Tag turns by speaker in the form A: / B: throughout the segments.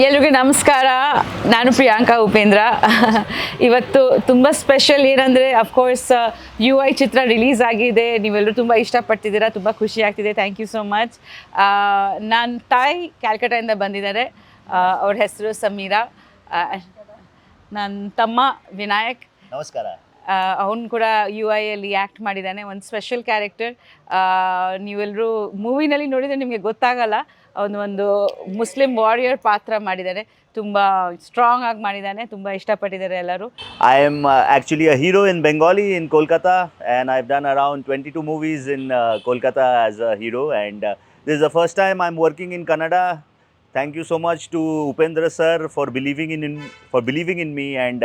A: ಎಲ್ರಿಗೂ ನಮಸ್ಕಾರ. ನಾನು ಪ್ರಿಯಾಂಕಾ ಉಪೇಂದ್ರ. ಇವತ್ತು ತುಂಬ ಸ್ಪೆಷಲ್ ಏನಂದರೆ ಅಫ್ಕೋರ್ಸ್ ಯು ಐ ಚಿತ್ರ ರಿಲೀಸ್ ಆಗಿದೆ. ನೀವೆಲ್ಲರೂ ತುಂಬ ಇಷ್ಟಪಡ್ತಿದ್ದೀರಾ ತುಂಬ ಖುಷಿ ಆಗ್ತಿದೆ. ಥ್ಯಾಂಕ್ ಯು ಸೋ ಮಚ್ ನನ್ನ ತಾಯಿ ಕ್ಯಾಲ್ಕಟಾಯಿಂದ ಬಂದಿದ್ದಾರೆ. ಅವ್ರ ಹೆಸರು ಸಮೀರಾ. ನನ್ನ ತಮ್ಮ ವಿನಾಯಕ್.
B: ನಮಸ್ಕಾರ.
A: ಅವನು ಕೂಡ ಯು ಐ ಅಲ್ಲಿ ಆ್ಯಕ್ಟ್ ಮಾಡಿದ್ದಾನೆ ಒಂದು ಸ್ಪೆಷಲ್ ಕ್ಯಾರೆಕ್ಟರ್ ನೀವೆಲ್ಲರೂ ಮೂವಿನಲ್ಲಿ ನೋಡಿದರೆ ನಿಮಗೆ ಗೊತ್ತಾಗಲ್ಲ. ಅವನು ಒಂದು ಮುಸ್ಲಿಂ ವಾರಿಯರ್ ಪಾತ್ರ ಮಾಡಿದ್ದಾನೆ ತುಂಬ ಸ್ಟ್ರಾಂಗ್ ಆಗಿ ಮಾಡಿದ್ದಾನೆ ತುಂಬ ಇಷ್ಟಪಟ್ಟಿದ್ದಾರೆ ಎಲ್ಲರೂ.
B: I am actually a hero in Bengali in Kolkata and I've done around twenty two movies in Kolkata as a hero and this the first time I am working in Kannada thank you so much to Upendra sir for believing in in for believing in me and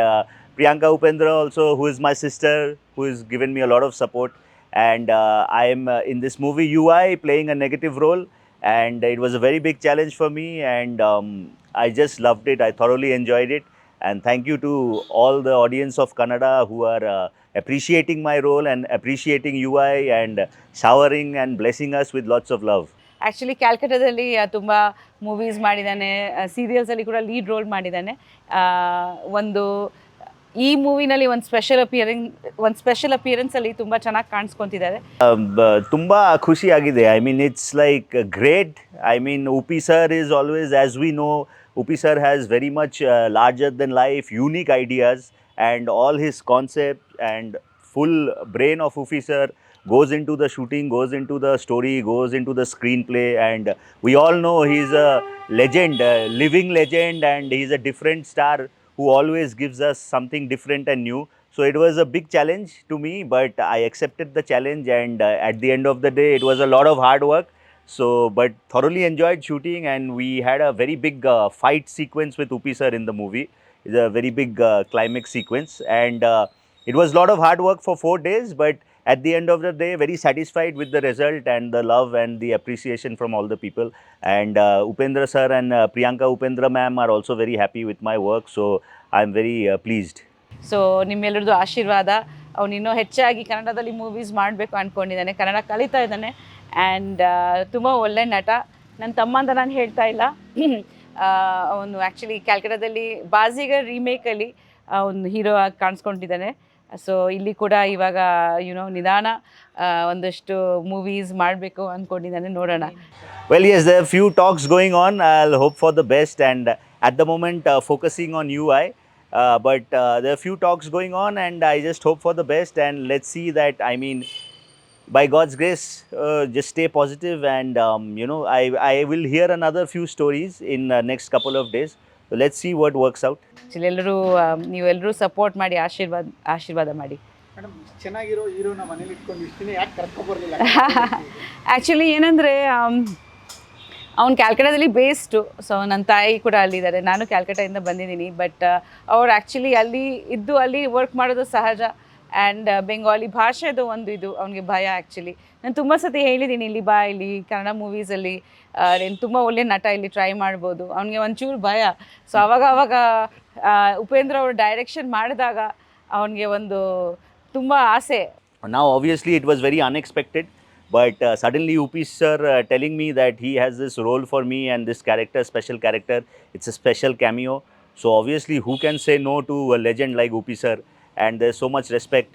B: Priyanka Upendra also who is my sister who is given me a lot of support and I am in this movie U I playing a negative role and it was a very big challenge for me, and um, I just loved it. I thoroughly enjoyed it. And thank you to all the audience of canada who are uh, appreciating my role and appreciating UI and showering and blessing us with lots of love.
A: Actually ಕ್ಯಾಲ್ಕಟಾದಲ್ಲಿ ತುಂಬ movies ಮಾಡಿದ್ದಾನೆ ಸೀರಿಯಲ್ಸಲ್ಲಿ ಕೂಡ lead role ಮಾಡಿದ್ದಾನೆ ಒಂದು ಈ ಮೂವಿನಲ್ಲಿ ಒಂದು special appearing ಒಂದು special appearance ಅಲ್ಲಿ ತುಂಬಾ ಚೆನ್ನಾಗಿ ಕಾಣಿಸ್ಕೊಂತಿದ್ದಾರೆ
B: ತುಂಬ ಖುಷಿ ಆಗಿದೆ I mean it's like great I mean Uppi sir is always as we know Uppi sir has very much larger than life unique ideas and all his concept and full brain of Ufi sir goes into the shooting, goes into the story, goes into the screenplay, and we all know he's a legend, a living legend, and he's a different star who always gives us something different and new. So it was a big challenge to me, but I accepted the challenge, and uh, at the end of the day, it was a lot of hard work. So, but thoroughly enjoyed shooting, and we had a very big uh, fight sequence with Upi sir in the movie. It's a very big uh, climax sequence, and uh, it was a lot of hard work for four days, but at the end of the day, very satisfied with the result and the love and the appreciation from all the people. And uh, Upendra sir and uh, Priyanka Upendra ma'am are also very happy with my work, so I'm very uh, pleased.
A: So ನಿಮ್ಮೆಲ್ಲರದ್ದು ಆಶೀರ್ವಾದ ಅವನು ಇನ್ನೂ ಹೆಚ್ಚಾಗಿ ಕನ್ನಡದಲ್ಲಿ movies ಮಾಡಬೇಕು ಅಂದ್ಕೊಂಡಿದ್ದಾನೆ ಕನ್ನಡ ಕಲಿತಾ ಇದ್ದಾನೆ and ತುಂಬ ಒಳ್ಳೆ ನಟ ನನ್ನ ತಮ್ಮ ಅಂತ ನಾನು ಹೇಳ್ತಾ ಇಲ್ಲ ಅವನು ಆ್ಯಕ್ಚುಲಿ ಕ್ಯಾಲ್ಕಟಾದಲ್ಲಿ ಬಾಜಿಗರ್ ರೀಮೇಕಲ್ಲಿ ಅವನು ಹೀರೋ ಆಗಿ ಕಾಣಿಸ್ಕೊಂಡಿದ್ದಾನೆ ಸೊ ಇಲ್ಲಿ ಕೂಡ ಇವಾಗ ಯುನೋ ನಿಧಾನ ಆ, ಒಂದಷ್ಟು ಮೂವೀಸ್ ಮಾಡಬೇಕು ಅಂದ್ಕೊಂಡಿದ್ದಾನೆ ನೋಡೋಣ
B: Well, yes, there are few talks going on. I'll hope for the best, and uh, at the moment, uh, focusing on UI. Uh, but uh, there are few talks going on, and I just hope for the best. And let's see that. I mean, by God's grace, uh, just stay positive, and um, you know, I I will hear another few stories in uh, next couple of days. So let's see works out
A: out. Actually ಎಲ್ಲರೂ ನೀವೆಲ್ಲರೂ support ಮಾಡಿ ಆಶೀರ್ವಾದ ಆಶೀರ್ವಾದ ಮಾಡಿ.
C: Madam ಚೆನ್ನಾಗಿರೋ ಹೀರೋನ ಮನೇಲಿ ಇಟ್ಕೊಂಡು ಇಷ್ಟು ಯಾಕೆ ಕರ್ಕೊಂಡ್ಬರ್ಲಿಲ್ಲ
A: ಆ್ಯಕ್ಚುಲಿ ಏನಂದರೆ ಅವ್ನು ಕ್ಯಾಲ್ಕಟಾದಲ್ಲಿ ಬೇಸ್ಡು ಸೊ ನನ್ನ ತಾಯಿ ಕೂಡ ಅಲ್ಲಿದ್ದಾರೆ. ನಾನು ಕ್ಯಾಲ್ಕಟಾದಿಂದ ಬಂದಿದ್ದೀನಿ. ಬಟ್ ಅವ್ರು ಆ್ಯಕ್ಚುಲಿ ಅಲ್ಲಿ ಇದ್ದು ಅಲ್ಲಿ ವರ್ಕ್ ಮಾಡೋದು ಸಹಜ. ಆ್ಯಂಡ್ ಬೆಂಗಾಲಿ uh, ಭಾಷೆದು ಒಂದು ಇದು ಅವನಿಗೆ ಭಯ ಆ್ಯಕ್ಚುಲಿ ನಾನು ತುಂಬ ಸತಿ ಹೇಳಿದ್ದೀನಿ ಇಲ್ಲಿ ಬಾ ಇಲ್ಲಿ ಕನ್ನಡ ಮೂವೀಸಲ್ಲಿ ನೀನು ತುಂಬ ಒಳ್ಳೆ ನಟ ಇಲ್ಲಿ ಟ್ರೈ ಮಾಡ್ಬೋದು. ಅವನಿಗೆ ಒಂಚೂರು ಭಯ. ಸೊ ಅವಾಗ ಅವಾಗ ಉಪೇಂದ್ರ ಅವರು ಡೈರೆಕ್ಷನ್ ಮಾಡಿದಾಗ ಅವನಿಗೆ ಒಂದು ತುಂಬ ಆಸೆ.
B: ನಾವು obviously it was very unexpected but suddenly Uppi sir telling me that he has this role for me and this character special character it's a special cameo so obviously who can say no to a legend like Uppi sir And there's so much respect.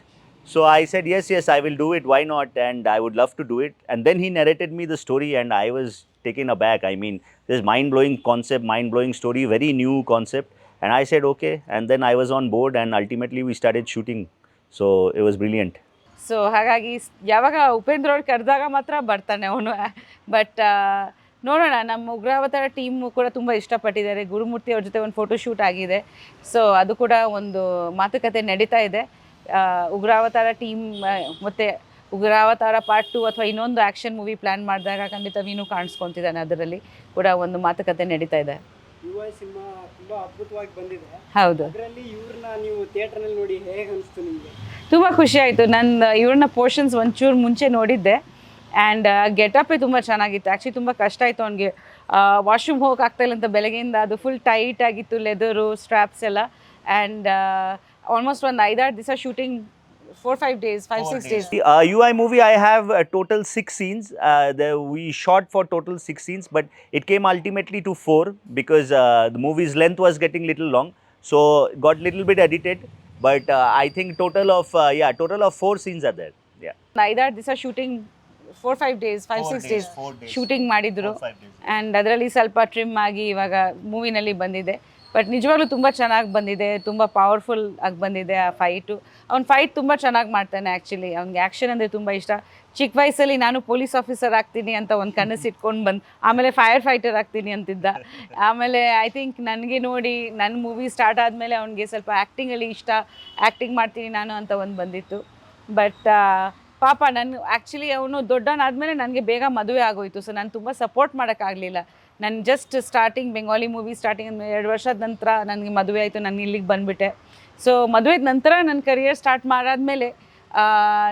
B: So, I said, yes, yes, I will do it. Why not? And I would love to do it. And then he narrated me the story, and I was taken aback. I mean, this mind blowing concept, mind blowing story, very new concept. And I said, okay. And then I was on board, and ultimately, we started shooting. So, it was brilliant.
A: So ಹಾಗಾಗಿ ಸ್- ಯಾವಾಗ ಉಪೇಂದ್ರ ಅವ್ರು ಕರೆದಾಗ ಮಾತ್ರ ಬರ್ತಾನೆ ಅವನು but ನೋಡೋಣ ನಮ್ಮ ಉಗ್ರಾವತಾರ ಟೀಮ್ ಕೂಡ ತುಂಬ ಇಷ್ಟಪಟ್ಟಿದ್ದಾರೆ. ಗುರುಮೂರ್ತಿ ಅವ್ರ ಜೊತೆ ಒಂದು ಫೋಟೋ ಶೂಟ್ ಆಗಿದೆ. ಸೊ ಅದು ಕೂಡ ಒಂದು ಮಾತುಕತೆ ನಡೀತಾ ಇದೆ. ಉಗ್ರಾವತಾರ ಟೀಮ್ ಮತ್ತು ಉಗ್ರಾವತಾರ ಪಾರ್ಟ್ ಟು ಅಥವಾ ಇನ್ನೊಂದು ಆ್ಯಕ್ಷನ್ ಮೂವಿ ಪ್ಲ್ಯಾನ್ ಮಾಡಿದಾಗ ಖಂಡಿತ ವೀನು ಕಾಣಿಸ್ಕೊತಿದ್ದಾನೆ ಅದರಲ್ಲಿ ಕೂಡ ಒಂದು ಮಾತುಕತೆ ನಡೀತಾ ಇದೆ. ಹೌದು. ತುಂಬ ಖುಷಿ ಆಯಿತು. ನನ್ನ ಇವ್ರನ್ನ ಪೋರ್ಷನ್ಸ್ ಒಂಚೂರು ಮುಂಚೆ ನೋಡಿದ್ದೆ. ಆ್ಯಂಡ್ ಗೆಟಪ್ಪೇ ತುಂಬ ಚೆನ್ನಾಗಿತ್ತು ಆ್ಯಕ್ಚುಲಿ ತುಂಬ ಕಷ್ಟ ಆಯಿತು ಅವ್ನಿಗೆ ವಾಶ್ರೂಮ್ ಹೋಗಕ್ಕೆ ಆಗ್ತಾಯಿಲ್ಲ ಅಂತ ಬೆಳಗ್ಗೆಯಿಂದ ಅದು ಫುಲ್ ಟೈಟ್ ಆಗಿತ್ತು ಲೆದರು ಸ್ಟ್ರ್ಯಾಪ್ಸ್ ಎಲ್ಲ ಆ್ಯಂಡ್ ಆಲ್ಮೋಸ್ಟ್ ಒಂದು ಐದಾರು ದಿವಸ shooting four five days five six days
B: The uh, UI movie, I have uh, total six scenes. Uh, the, we shot for total six scenes, but it came ultimately to four because uh, the movie's length was getting little long. So got little bit edited. But uh, I think total of uh, yeah, total of four scenes are there. Yeah.
A: ಐದಾರು ದಿವಸ shooting
B: four
A: five
B: days
A: five
B: six days
A: shooting ಮಾಡಿದ್ರು. And ಅದರಲ್ಲಿ ಸ್ವಲ್ಪ trim ಆಗಿ ಇವಾಗ ಮೂವಿನಲ್ಲಿ ಬಂದಿದೆ. But ನಿಜವಾಗ್ಲೂ ತುಂಬ ಚೆನ್ನಾಗಿ ಬಂದಿದೆ ತುಂಬ ಪವರ್ಫುಲ್ ಆಗಿ ಬಂದಿದೆ ಆ ಫೈಟು ಅವ್ನು ಫೈಟ್ ತುಂಬ ಚೆನ್ನಾಗಿ ಮಾಡ್ತಾನೆ ಆ್ಯಕ್ಚುಲಿ ಅವ್ನಿಗೆ ಆ್ಯಕ್ಷನ್ ಅಂದರೆ ತುಂಬ ಇಷ್ಟ. ಚಿಕ್ಕ ವಯಸ್ಸಲ್ಲಿ ನಾನು ಪೊಲೀಸ್ ಆಫೀಸರ್ ಆಗ್ತೀನಿ ಅಂತ ಒಂದು ಕನಸು ಇಟ್ಕೊಂಡು ಬಂದು ಆಮೇಲೆ ಫೈರ್ ಫೈಟರ್ ಆಗ್ತೀನಿ ಅಂತಿದ್ದ. ಆಮೇಲೆ ಐ ಥಿಂಕ್ ನನಗೆ ನೋಡಿ ನನ್ನ ಮೂವಿ ಸ್ಟಾರ್ಟ್ ಆದಮೇಲೆ ಅವ್ನಿಗೆ ಸ್ವಲ್ಪ ಆ್ಯಕ್ಟಿಂಗಲ್ಲಿ ಇಷ್ಟ ಆ್ಯಕ್ಟಿಂಗ್ ಮಾಡ್ತೀನಿ ನಾನು ಅಂತ ಒಂದು ಬಂದಿತ್ತು. ಬಟ್ ಪಾಪ ನಾನು ಆ್ಯಕ್ಚುಲಿ ಅವನು ದೊಡ್ಡವನಾದ್ಮೇಲೆ ನನಗೆ ಬೇಗ ಮದುವೆ ಆಗೋಯ್ತು. ಸೊ ನಾನು ತುಂಬ ಸಪೋರ್ಟ್ ಮಾಡೋಕ್ಕಾಗಲಿಲ್ಲ. ನಾನು just starting Bengali movie starting ಎರಡು ವರ್ಷದ ನಂತರ ನನಗೆ ಮದುವೆ ಆಯಿತು ನಾನು ಇಲ್ಲಿಗೆ ಬಂದುಬಿಟ್ಟೆ. ಸೊ ಮದುವೆ ನಂತರ ನನ್ನ ಕರಿಯರ್ ಸ್ಟಾರ್ಟ್ ಮಾಡಾದ್ಮೇಲೆ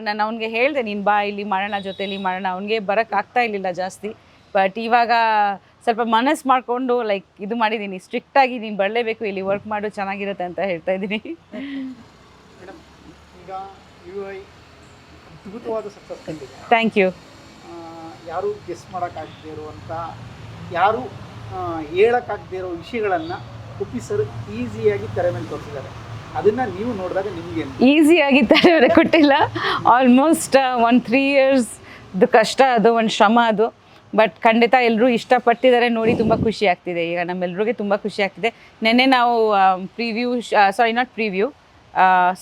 A: ನಾನು ಅವ್ನಿಗೆ ಹೇಳಿದೆ ನೀನು ಬಾ ಇಲ್ಲಿ ಮಾಡೋಣ ಜೊತೆಲಿ ಮಾಡೋಣ. ಅವ್ನಿಗೆ ಬರೋಕ್ಕಾಗ್ತಾ ಇರಲಿಲ್ಲ ಜಾಸ್ತಿ. ಬಟ್ ಇವಾಗ ಸ್ವಲ್ಪ ಮನಸ್ಸು ಮಾಡಿಕೊಂಡು ಲೈಕ್ ಇದು ಮಾಡಿದ್ದೀನಿ ಸ್ಟ್ರಿಕ್ಟಾಗಿ ನೀನು ಬರಲೇಬೇಕು ಇಲ್ಲಿ ವರ್ಕ್ ಮಾಡು ಚೆನ್ನಾಗಿರುತ್ತೆ ಅಂತ ಹೇಳ್ತಾ ಇದ್ದೀನಿ.
C: ಮೇಡಮ್ ಈಗ ಯು ಐ ಅದ್ಭುತವಾದ ಸಕ್ಸಸ್ ಕಂಡಿದೆ.
A: ಥ್ಯಾಂಕ್ ಯು
C: ಯಾರು ಗೆಸ್ ಮಾಡೋಕ್ಕಾಗದೇ ಇರುವಂಥ ಯಾರೂ ಹೇಳೋಕ್ಕಾಗದೇ ಇರೋ ವಿಷಯಗಳನ್ನು ಸರ್ ಈಸಿಯಾಗಿ ತೆರೆ ಮೇಲೆ ತೋರಿಸಿದ್ದಾರೆ. ಅದನ್ನು ನೀವು ನೋಡಿದಾಗ ನಿಮಗೆ
A: ಈಸಿಯಾಗಿ ತಲೆವರೆ ಕೊಟ್ಟಿಲ್ಲ. ಆಲ್ಮೋಸ್ಟ್ ಒನ್ ತ್ರೀ ಇಯರ್ಸ್ದು ಕಷ್ಟ ಅದು ಒಂದು ಶ್ರಮ ಅದು. ಬಟ್ ಖಂಡಿತ ಎಲ್ಲರೂ ಇಷ್ಟಪಟ್ಟಿದ್ದಾರೆ ನೋಡಿ ತುಂಬ ಖುಷಿ ಆಗ್ತಿದೆ. ಈಗ ನಮ್ಮೆಲ್ರಿಗೂ ತುಂಬ ಖುಷಿ ಆಗ್ತಿದೆ. ನಿನ್ನೆ ನಾವು preview sorry not preview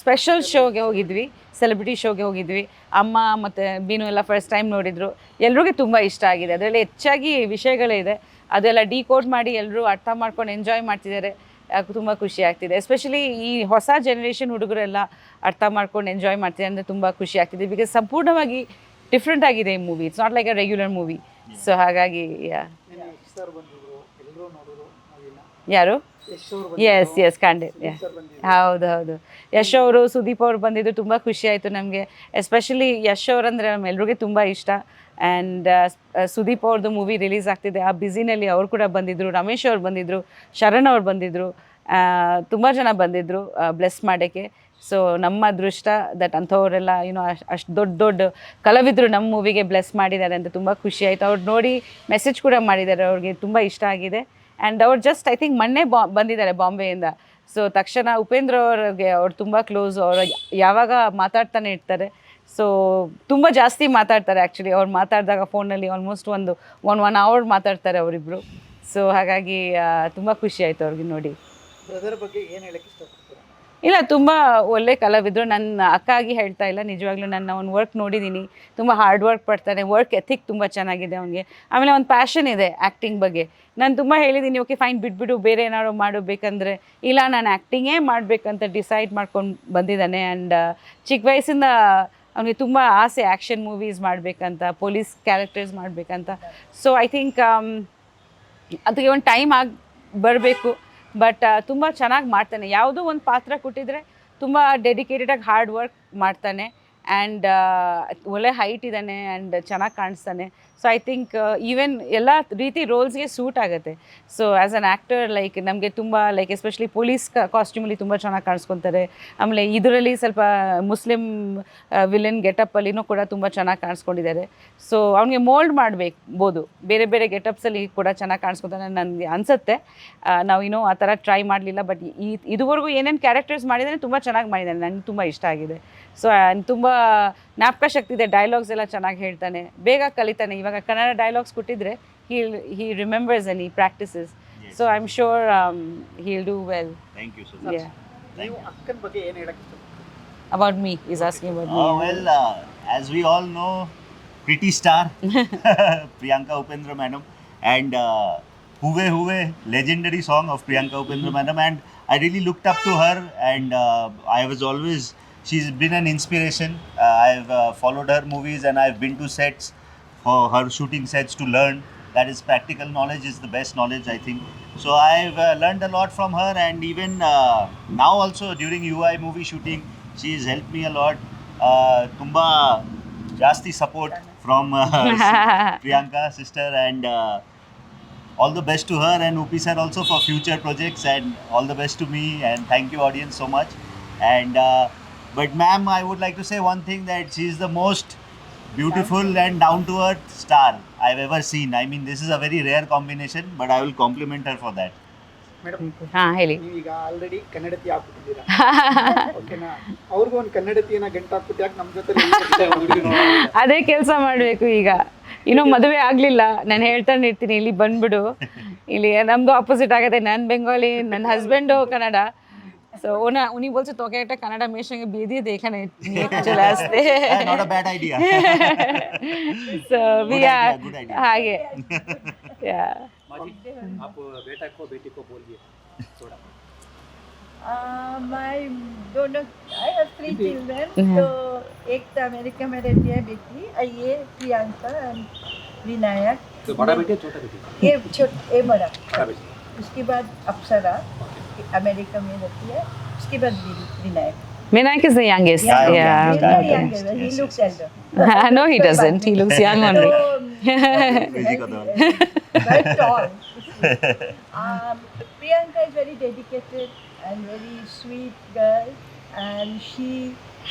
A: special ಶೋಗೆ ಹೋಗಿದ್ವಿ. ಸೆಲೆಬ್ರಿಟಿ ಶೋಗೆ ಹೋಗಿದ್ವಿ. ಅಮ್ಮ ಮತ್ತು ಬೀನು ಎಲ್ಲ ಫಸ್ಟ್ ಟೈಮ್ ನೋಡಿದರು. ಎಲ್ರಿಗೂ ತುಂಬ ಇಷ್ಟ ಆಗಿದೆ. ಅದರಲ್ಲಿ ಹೆಚ್ಚಾಗಿ ವಿಷಯಗಳಿದೆ ಅದೆಲ್ಲ ಡಿಕೋಡ್ ಮಾಡಿ ಎಲ್ಲರೂ ಅರ್ಥ ಮಾಡ್ಕೊಂಡು ಎಂಜಾಯ್ ಮಾಡ್ತಿದ್ದಾರೆ. ತುಂಬ ಖುಷಿ ಆಗ್ತಿದೆ. ಎಸ್ಪೆಷಲಿ ಈ ಹೊಸ ಜನ್ರೇಷನ್ ಹುಡುಗರೆಲ್ಲ ಅರ್ಥ ಮಾಡ್ಕೊಂಡು ಎಂಜಾಯ್ ಮಾಡ್ತಿದ್ದಾರೆ ಅಂದರೆ ತುಂಬ ಖುಷಿ ಆಗ್ತಿದೆ. ಬಿಕಾಸ್ ಸಂಪೂರ್ಣವಾಗಿ ಡಿಫ್ರೆಂಟ್ ಆಗಿದೆ ಈ movie it's not like a regular movie so ಹಾಗಾಗಿ ಯಾ
C: ನಿನ್ನೆ ಯಶ್ ಸರ್ ಬಂದಿದ್ರು ಎಲ್ಲರೂ ನೋಡಿದ್ರು ಮೂವಿನ
A: ಯಾರು? ಎಸ್ ಎಸ್ ಖಂಡಿತ. ಹೌದು ಹೌದು. ಯಶ್ ಅವರು ಸುದೀಪ್ ಅವರು ಬಂದಿದ್ದು ತುಂಬ ಖುಷಿ ಆಯಿತು ನಮಗೆ. ಎಸ್ಪೆಷಲಿ ಯಶ್ ಅವರಂದರೆ ನಮ್ಮೆಲ್ರಿಗೂ ತುಂಬ ಇಷ್ಟ. ಆ್ಯಂಡ್ ಸುದೀಪ್ ಅವ್ರದ್ದು ಮೂವಿ ರಿಲೀಸ್ ಆಗ್ತಿದೆ. ಆ ಬ್ಯುಸಿನಲ್ಲಿ ಅವ್ರು ಕೂಡ ಬಂದಿದ್ದರು ರಮೇಶ್ ಅವ್ರು ಬಂದಿದ್ದರು ಶರಣ್ ಅವ್ರು ಬಂದಿದ್ದರು ತುಂಬ ಜನ ಬಂದಿದ್ದರು ಬ್ಲೆಸ್ ಮಾಡೋಕ್ಕೆ. ಸೊ ನಮ್ಮ ಅದೃಷ್ಟ ದಟ್ ಅಂಥವರೆಲ್ಲ ಏನೋ ಅಷ್ಟು ಅಷ್ಟು ದೊಡ್ಡ ದೊಡ್ಡ ಕಲಾವಿದರು ನಮ್ಮ ಮೂವಿಗೆ ಬ್ಲೆಸ್ ಮಾಡಿದ್ದಾರೆ ಅಂತ ತುಂಬ ಖುಷಿ ಆಯಿತು. ಅವ್ರು ನೋಡಿ ಮೆಸೇಜ್ ಕೂಡ ಮಾಡಿದ್ದಾರೆ. ಅವ್ರಿಗೆ ತುಂಬ ಇಷ್ಟ ಆಗಿದೆ. ಆ್ಯಂಡ್ ಅವ್ರು ಜಸ್ಟ್ ಐ ಥಿಂಕ್ ಮೊನ್ನೆ ಬಾ, ಬಂದಿದ್ದಾರೆ ಬಾಂಬೆಯಿಂದ. ಸೊ ತಕ್ಷಣ ಉಪೇಂದ್ರ ಅವ್ರಿಗೆ, ಅವ್ರು ತುಂಬ ಕ್ಲೋಸ್ ಅವರು ಯಾವಾಗ ಮಾತಾಡ್ತಾನೆ ಇರ್ತಾರೆ. ಸೊ ತುಂಬ ಜಾಸ್ತಿ ಮಾತಾಡ್ತಾರೆ ಆ್ಯಕ್ಚುಲಿ ಅವ್ರು ಮಾತಾಡಿದಾಗ ಫೋನಲ್ಲಿ ಆಲ್ಮೋಸ್ಟ್ ಒಂದು ಒನ್ ಒನ್ ಅವರ್ ಮಾತಾಡ್ತಾರೆ ಅವರಿಬ್ಬರು ಸೊ ಹಾಗಾಗಿ ತುಂಬ ಖುಷಿ ಆಯಿತು ಅವ್ರಿಗೆ ನೋಡಿ.
C: ಬ್ರದರ್ ಬಗ್ಗೆ ಏನು ಹೇಳಕ್ಕೆ ಇಷ್ಟಪಡ್ತೀರಾ?
A: ಇಲ್ಲ, ತುಂಬ ಒಳ್ಳೆ ಕಲಾವಿದ್ರು. ನನ್ನ ಅಕ್ಕ ಆಗಿ ಹೇಳ್ತಾ ಇಲ್ಲ, ನಿಜವಾಗ್ಲೂ ನನ್ನ ಅವ್ನ ವರ್ಕ್ ನೋಡಿದ್ದೀನಿ ತುಂಬ ಹಾರ್ಡ್ ವರ್ಕ್ ಪಡ್ತಾನೆ. ವರ್ಕ್ ಎಥಿಕ್ ತುಂಬ ಚೆನ್ನಾಗಿದೆ ಅವನಿಗೆ. ಆಮೇಲೆ ಒಂದು ಪ್ಯಾಷನ್ ಇದೆ ಆ್ಯಕ್ಟಿಂಗ್ ಬಗ್ಗೆ. ನಾನು ತುಂಬ ಹೇಳಿದ್ದೀನಿ ಓಕೆ ಫೈನ್ ಬಿಟ್ಬಿಡು. ಬೇರೆ ಏನಾದ್ರು ಮಾಡಬೇಕಂದ್ರೆ ಇಲ್ಲ, ನಾನು ಆ್ಯಕ್ಟಿಂಗೇ ಮಾಡಬೇಕಂತ ಡಿಸೈಡ್ ಮಾಡ್ಕೊಂಡು ಬಂದಿದ್ದಾನೆ. ಆ್ಯಂಡ್ ಚಿಕ್ಕ ವಯಸ್ಸಿಂದ ಅವನಿಗೆ ತುಂಬ ಆಸೆ ಆ್ಯಕ್ಷನ್ ಮೂವೀಸ್ ಮಾಡಬೇಕಂತ ಪೊಲೀಸ್ ಕ್ಯಾರೆಕ್ಟರ್ಸ್ ಮಾಡಬೇಕಂತ. ಸೊ ಐ ಥಿಂಕ್ ಅದಕ್ಕೆ ಒಂದು ಟೈಮ್ ಆಗಿ ಬರಬೇಕು. ಬಟ್ ತುಂಬ ಚೆನ್ನಾಗಿ ಮಾಡ್ತಾನೆ. ಯಾವುದೋ ಒಂದು ಪಾತ್ರ ಕೊಟ್ಟಿದ್ರೆ ತುಂಬ ಡೆಡಿಕೇಟೆಡಾಗಿ ಹಾರ್ಡ್ ವರ್ಕ್ ಮಾಡ್ತಾನೆ. ಆ್ಯಂಡ್ ಒಳ್ಳೆ ಹೈಟ್ ಇದ್ದಾನೆ ಆ್ಯಂಡ್ ಚೆನ್ನಾಗಿ ಕಾಣಿಸ್ತಾನೆ. ಸೊ ಐ ಥಿಂಕ್ ಈವನ್ ಎಲ್ಲ ರೀತಿ ರೋಲ್ಸ್ಗೆ ಸೂಟ್ ಆಗುತ್ತೆ. So as an actor like ನಮಗೆ ತುಂಬ ಲೈಕ್ ಎಸ್ಪೆಷಲಿ ಪೊಲೀಸ್ ಕಾಸ್ಟ್ಯೂಮಲ್ಲಿ ತುಂಬ ಚೆನ್ನಾಗಿ ಕಾಣಿಸ್ಕೊತಾರೆ. ಆಮೇಲೆ ಇದರಲ್ಲಿ ಸ್ವಲ್ಪ ಮುಸ್ಲಿಮ್ ವಿಲನ್ ಗೆಟಪ್ಪಲ್ಲಿನೂ ಕೂಡ ತುಂಬ ಚೆನ್ನಾಗಿ ಕಾಣಿಸ್ಕೊಂಡಿದ್ದಾರೆ. ಸೊ ಅವನಿಗೆ ಮೋಲ್ಡ್ ಮಾಡಬೇಕ್ಬೋದು. ಬೇರೆ ಬೇರೆ ಗೆಟಪ್ಸಲ್ಲಿ ಕೂಡ ಚೆನ್ನಾಗಿ ಕಾಣಿಸ್ಕೊತಾನೆ ನನಗೆ ಅನಿಸುತ್ತೆ. ನಾವು ಇನ್ನೂ ಆ ಥರ ಟ್ರೈ ಮಾಡಲಿಲ್ಲ ಬಟ್ ಈ, ಇದುವರೆಗೂ ಏನೇನು ಕ್ಯಾರೆಕ್ಟರ್ಸ್ ಮಾಡಿದ್ದಾನೆ ತುಂಬ ಚೆನ್ನಾಗಿ ಮಾಡಿದ್ದಾನೆ. ನನಗೆ ತುಂಬ ಇಷ್ಟ ಆಗಿದೆ. ಸೊ ತುಂಬ ಜ್ಞಾಪಕ ಶಕ್ತಿ ಇದೆ ಡೈಲಾಗ್ಸ್ ಎಲ್ಲ ಚೆನ್ನಾಗಿ ಹೇಳ್ತಾನೆ ಬೇಗ ಕಲಿತಾನೆ ಇವಾಗ ಕನ್ನಡ ಡೈಲಾಗ್ಸ್ ಕೊಟ್ಟಿದ್ರೆ ಹೀ he remembers and
B: he practices so
C: I am sure he'll do well
A: about me is asking about
B: Oh,
A: me
B: well, uh, as we all know, pretty star Priyanka Upendra Madam and uh, Huve Huve, legendary song of Priyanka Upendra Madam, and I really looked up to her, and uh, I was always she's been an inspiration. Uh, I've uh, followed her movies, and I've been to sets for her shooting sets to learn. That is practical knowledge is the best knowledge, I think. So I've uh, learned a lot from her, and even uh, now also during UI movie shooting, she's helped me a lot. Uh, Tumba Jasti support from uh, Priyanka sister, and uh, all the best to her and Upi sir also for future projects, and all the best to me. And thank you audience so much. And uh, But ma'am, I would like to say one thing that she is the most beautiful and down to earth star I've ever seen. I mean, this is a very rare combination, but I will compliment her for that.
C: Madam
A: ಹಾಂ ಹೇಳಿ
C: ನೀವೀಗ already ಕನ್ನಡತಿ ಹಾಕ್ಬಿಟ್ಟಿದ್ದೀರಾ ಓಕೆನಾ ಅವ್ರಿಗೂ ಒಂದು ಕನ್ನಡತಿಯನ್ನ ಗಂಟು ಹಾಕ್ಬಿಟ್ಟು ಯಾಕೆ ನಮ್ಮ ಜೊತೆ
A: ಅದೇ ಕೆಲಸ ಮಾಡಬೇಕು ಈಗ ಇನ್ನೂ ಮದುವೆ ಆಗಲಿಲ್ಲ ನಾನು ಹೇಳ್ತಾನೆ ಇರ್ತೀನಿ ಇಲ್ಲಿ ಬಂದ್ಬಿಡು ಇಲ್ಲಿ ನಮ್ಮದು ಆಪೋಸಿಟ್ ಆಗುತ್ತೆ ನಾನು ಬೆಂಗಾಲಿ ನನ್ನ ಹಸ್ಬೆಂಡು ಕನ್ನಡ তো ওনা উনি বলছে তোকে একটা কানাডা মেয়ের সঙ্গে বিয়ে দিয়ে এখানে চলে আসতে
B: not a bad idea so we are
A: आगे। या
D: आप बेटा को बेटी को बोलिए
E: माय दोनों आई हैव थ्री
A: चिल्ड्रन
E: तो एक तो अमेरिका में रहती है बेटी ये प्रियंका एंड विनायक।
D: तो बड़ा बेटी छोटा बेटी?
E: ये छोटा बड़ा। उसके बाद अप्सरा। अमेरिका में रहती है उसके बाद वि- Vinayak
A: Minayak is the youngest.
B: Yeah,
E: He's
A: Yeah.
B: okay.
E: very
B: Yeah,
E: young,
B: yes,
E: he
B: yes,
E: looks
B: yes.
E: elder.
A: no, he doesn't. He looks young only.
E: So,
B: Busy
E: very,
B: kotha.
E: very tall. Um, Priyanka is very dedicated and very sweet girl, and she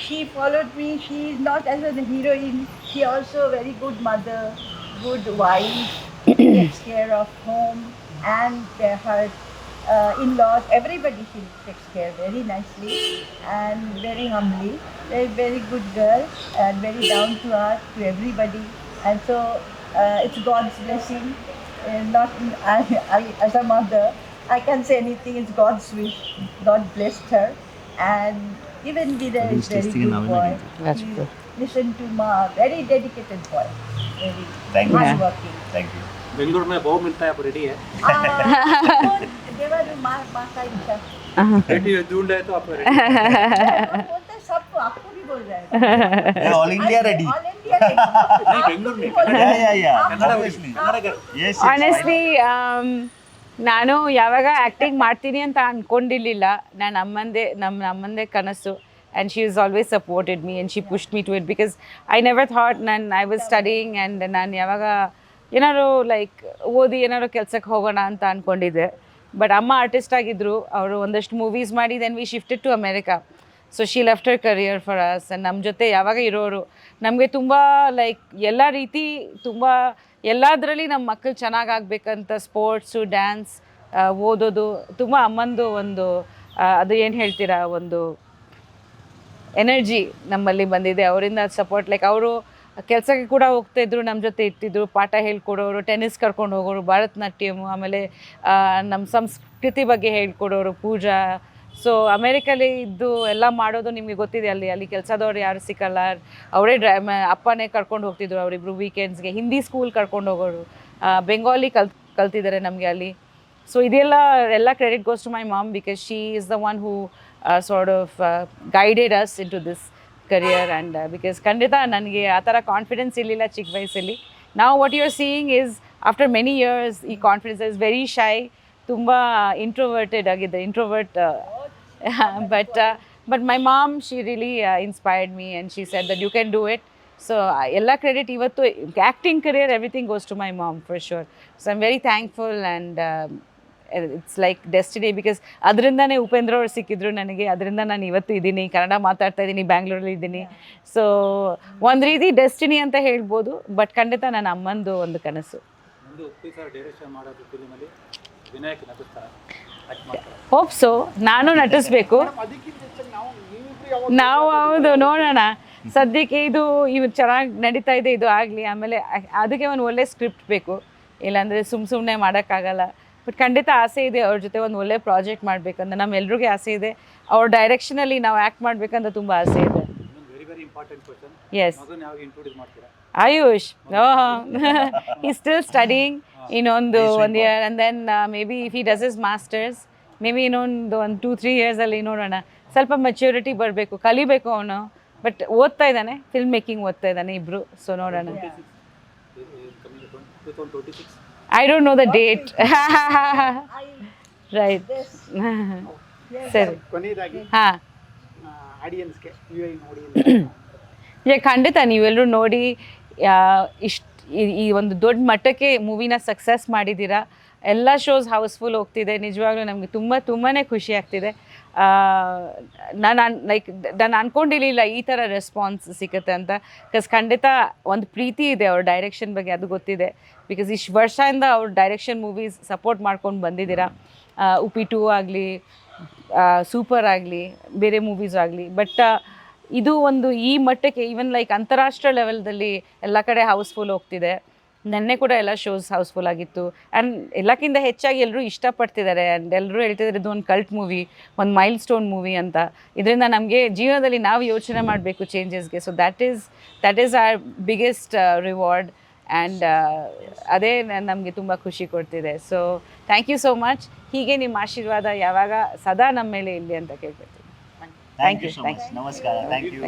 E: she followed me. She is not as a heroine. She also a very good mother, good wife, takes care of home and uh, her uh, in-laws. Everybody she takes care very nicely and very humbly. Very very good girl and very down to earth to everybody. And so uh, it's God's blessing. And not I, I, as a mother, I can say anything. It's God's wish. God blessed her, and even Vida is very good
B: an oven
E: boy.
A: That's
E: He
A: good.
E: Listen to Ma, very dedicated boy, very
B: Thank you.
E: hardworking.
B: Thank you.
D: Bengaluru में बहू मिलता है आप ready है
E: Ah, देवर Ma, Ma का इच्छा।
D: बेटी ढूंढ है तो आप रेडी
E: हम बोलते हैं सबको आपको भी बोल रहे हैं
B: Hey, all India ready.
E: All India ready.
D: नहीं
E: आपको
D: बेंगलुरु में
E: भी बोल रहे
B: Yeah,
E: हैं।
B: yeah, yeah.
E: आप-
D: कन्नड़
B: Obviously.
D: कन्नड़ कर
B: Yes, yes.
A: ಆನೆಸ್ಟ್ಲಿ ನಾನು ಯಾವಾಗ ಆ್ಯಕ್ಟಿಂಗ್ ಮಾಡ್ತೀನಿ ಅಂತ ಅಂದ್ಕೊಂಡಿರಲಿಲ್ಲ ನಾನು ಅಮ್ಮಂದೇ ನಮ್ಮ ಅಮ್ಮಂದೇ ಕನಸು and she is always supported me and she pushed me to it because I never thought ನಾನು ಐ ವಾಸ್ ಸ್ಟಡಿಂಗ್ ಆ್ಯಂಡ್ ನಾನು ಯಾವಾಗ ಏನಾದ್ರು ಲೈಕ್ ಓದಿ ಏನಾದ್ರು ಕೆಲ್ಸಕ್ಕೆ ಹೋಗೋಣ ಅಂತ ಅಂದ್ಕೊಂಡಿದ್ದೆ ಬಟ್ ಅಮ್ಮ ಆರ್ಟಿಸ್ಟ್ ಆಗಿದ್ರು, ಅವರು ಒಂದಷ್ಟು ಮೂವೀಸ್ ಮಾಡಿ then we shifted to America so she left her career for us ನಮ್ಮ ಜೊತೆ ಯಾವಾಗ ಇರೋರು, ನಮಗೆ ತುಂಬ ಲೈಕ್ ಎಲ್ಲ ರೀತಿ ತುಂಬ, ಎಲ್ಲದರಲ್ಲಿ ನಮ್ಮ ಮಕ್ಕಳು ಚೆನ್ನಾಗಾಗಬೇಕಂತ ಸ್ಪೋರ್ಟ್ಸು ಡ್ಯಾನ್ಸ್ ಓದೋದು ತುಂಬ ಅಮ್ಮಂದು ಒಂದು ಅದು ಏನು ಹೇಳ್ತೀರಾ, ಒಂದು ಎನರ್ಜಿ ನಮ್ಮಲ್ಲಿ ಬಂದಿದೆ. ಅವರಿಂದ ಸಪೋರ್ಟ್ ಲೈಕ್ ಅವರು ಕೆಲಸಕ್ಕೆ ಕೂಡ ಹೋಗ್ತಾ ಇದ್ರು ನಮ್ಮ ಜೊತೆ ಇರ್ತಿದ್ರು, ಪಾಠ ಹೇಳ್ಕೊಡೋರು ಟೆನ್ನಿಸ್ ಕರ್ಕೊಂಡು ಹೋಗೋರು ಭರತನಾಟ್ಯಮ್ ಆಮೇಲೆ ನಮ್ಮ ಸಂಸ್ಕೃತಿ ಬಗ್ಗೆ ಹೇಳ್ಕೊಡೋರು, ಪೂಜಾ. ಸೊ ಅಮೇರಿಕಲ್ಲಿ ಇದ್ದು ಎಲ್ಲ ಮಾಡೋದು ನಿಮಗೆ ಗೊತ್ತಿದೆ ಅಲ್ಲಿ ಅಲ್ಲಿ ಕೆಲಸದವ್ರು ಯಾರು ಸಿಕ್ಕಲ್ಲ. ಅವರೇ ಡ್ರೈ ಅಪ್ಪನೇ ಕರ್ಕೊಂಡು ಹೋಗ್ತಿದ್ರು, ಅವರಿಬ್ರು ವೀಕೆಂಡ್ಸ್ಗೆ ಹಿಂದಿ ಸ್ಕೂಲ್ ಕರ್ಕೊಂಡು ಹೋಗೋರು. ಬೆಂಗಾಲಿ ಕಲ್, ಕಲ್ತಿದ್ದಾರೆ ನಮಗೆ ಅಲ್ಲಿ. ಸೊ ಇದೆಲ್ಲ, ಎಲ್ಲ credit goes to my mom because she is the one who sort of guided us into this career and because ಖಂಡಿತ ನನಗೆ ಆ ಥರ ಕಾನ್ಫಿಡೆನ್ಸ್ ಇರಲಿಲ್ಲ ಚಿಕ್ಕ ವಯಸ್ಸಲ್ಲಿ. ನಾವು what you are seeing is after many years ಈ ಕಾನ್ಫಿಡೆನ್ಸ್ ಇಸ್ ವೆರಿ ಶೈ ತುಂಬ ಇಂಟ್ರೋವರ್ಟೆಡ್ ಆಗಿದೆ introvert but but my mom she really inspired me and she said that you can do it so ಎಲ್ಲ credit ಇವತ್ತು acting career everything goes to my mom for sure so I am very thankful and it's like destiny because ಅದರಿಂದನೇ ಉಪೇಂದ್ರ ಅವ್ರು ಸಿಕ್ಕಿದ್ರು ನನಗೆ ಅದರಿಂದ ನಾನು ಇವತ್ತು ಇದ್ದೀನಿ ಕನ್ನಡ ಮಾತಾಡ್ತಾ ಇದ್ದೀನಿ ಬ್ಯಾಂಗ್ಳೂರಲ್ಲಿ ಇದ್ದೀನಿ. ಸೊ ಒಂದು ರೀತಿ ಡೆಸ್ಟಿನಿ ಅಂತ ಹೇಳ್ಬೋದು ಬಟ್ ಖಂಡಿತ ನನ್ನ ಅಮ್ಮಂದು ಒಂದು ಕನಸು. ಹೋಪ್ ಸೊ ನಾನು ನಟಿಸ್ಬೇಕು.
C: ನಾವು
A: ಹೌದು ನೋಡೋಣ. ಸದ್ಯಕ್ಕೆ ಇದು ಇವು ಚೆನ್ನಾಗಿ ನಡೀತಾ ಇದೆ ಇದು ಆಗಲಿ ಆಮೇಲೆ ಅದಕ್ಕೆ ಒಂದು ಒಳ್ಳೆ ಸ್ಕ್ರಿಪ್ಟ್ ಬೇಕು. ಇಲ್ಲಾಂದರೆ ಸುಮ್ಮ ಸುಮ್ಮನೆ ಮಾಡೋಕ್ಕಾಗಲ್ಲ. ಬಟ್ ಖಂಡಿತ ಆಸೆ ಇದೆ ಅವ್ರ ಜೊತೆ ಒಂದು ಒಳ್ಳೆ ಪ್ರಾಜೆಕ್ಟ್ ಮಾಡಬೇಕಂತ. ನಮ್ಮೆಲ್ರಿಗೂ ಆಸೆ ಇದೆ. ಅವ್ರ ಡೈರೆಕ್ಷನಲ್ಲಿ ನಾವು ಆ್ಯಕ್ಟ್ ಮಾಡಬೇಕಂತ ತುಂಬ ಆಸೆ ಇದೆ.
D: Yes
A: Ayush. He still studying ಇನ್ನೊಂದು ಒಂದು year and then maybe if he does his masters maybe ಇನ್ನೊಂದು ಒಂದು ಟೂ ತ್ರೀ ಇಯರ್ಸಲ್ಲಿ ನೋಡೋಣ. ಸ್ವಲ್ಪ ಮೆಚ್ಯೂರಿಟಿ ಬರಬೇಕು ಕಲಿಬೇಕು ಅವನು. ಬಟ್ ಓದ್ತಾ ಇದ್ದಾನೆ ಫಿಲ್ಮ್ ಮೇಕಿಂಗ್ ಓದ್ತಾ ಇದ್ದಾನೆ ಇಬ್ಬರು ಸೊ ನೋಡೋಣ. I don't know the date right ಸರಿ ಹಾಂ. ಈಗ ಖಂಡಿತ ನೀವೆಲ್ಲರೂ ನೋಡಿ ಇಷ್ಟು ಈ ಒಂದು ದೊಡ್ಡ ಮಟ್ಟಕ್ಕೆ ಮೂವಿನ ಸಕ್ಸಸ್ ಮಾಡಿದ್ದೀರಾ. ಎಲ್ಲ ಶೋಸ್ ಹೌಸ್ಫುಲ್ ಹೋಗ್ತಿದೆ. ನಿಜವಾಗ್ಲೂ ನಮಗೆ ತುಂಬ ತುಂಬಾ ಖುಷಿ ಆಗ್ತಿದೆ. ನಾನು ಲೈಕ್ ನಾನು ಅನ್ಕೊಂಡಿರಲಿಲ್ಲ ಈ ಥರ ರೆಸ್ಪಾನ್ಸ್ ಸಿಗುತ್ತೆ ಅಂತ. ಬಿಕಾಸ್ ಖಂಡಿತ ಒಂದು ಪ್ರೀತಿ ಇದೆ ಅವ್ರ ಡೈರೆಕ್ಷನ್ ಬಗ್ಗೆ, ಅದು ಗೊತ್ತಿದೆ. ಬಿಕಾಸ್ ಇಷ್ಟು ವರ್ಷದಿಂದ ಅವ್ರ ಡೈರೆಕ್ಷನ್ ಮೂವೀಸ್ ಸಪೋರ್ಟ್ ಮಾಡ್ಕೊಂಡು ಬಂದಿದ್ದೀರಾ. ಉಪಿ ಟೂ ಆಗಲಿ ಸೂಪರ್ ಆಗಲಿ, ಬೇರೆ ಮೂವೀಸ್ ಆಗಲಿ. ಬಟ್ ಇದು ಒಂದು ಈ ಮಟ್ಟಕ್ಕೆ ಈವನ್ ಲೈಕ್ ಅಂತಾರಾಷ್ಟ್ರೀಯ ಲೆವೆಲ್ದಲ್ಲಿ ಎಲ್ಲ ಕಡೆ ಹೌಸ್ಫುಲ್ ಹೋಗ್ತಿದೆ. ನೆನ್ನೆ ಕೂಡ ಎಲ್ಲ ಶೋಸ್ ಹೌಸ್ಫುಲ್ ಆಗಿತ್ತು. ಆ್ಯಂಡ್ ಎಲ್ಲಕ್ಕಿಂತ ಹೆಚ್ಚಾಗಿ ಎಲ್ಲರೂ ಇಷ್ಟಪಡ್ತಿದ್ದಾರೆ ಆ್ಯಂಡ್ ಎಲ್ಲರೂ ಹೇಳ್ತಿದ್ದಾರೆ ಇದು ಒಂದು ಕಲ್ಟ್ ಮೂವಿ ಒಂದು ಮೈಲ್ ಸ್ಟೋನ್ ಮೂವಿ ಅಂತ. ಇದರಿಂದ ನಮಗೆ ಜೀವನದಲ್ಲಿ ನಾವು ಯೋಚನೆ ಮಾಡಬೇಕು ಚೇಂಜಸ್ಗೆ so that is that is our biggest reward and ಅದೇ ನಮಗೆ ತುಂಬ ಖುಷಿ ಕೊಡ್ತಿದೆ. So thank you so much ಹೀಗೆ ನಿಮ್ಮ ಆಶೀರ್ವಾದ ಯಾವಾಗ ಸದಾ ನಮ್ಮ ಮೇಲೆ ಇಲ್ಲಿ ಅಂತ ಕೇಳ್ಕೊಳ್ತೀನಿ.
B: ಥ್ಯಾಂಕ್ ಯು ಸೊ ಮಚ್ ನಮಸ್ಕಾರ. Thank you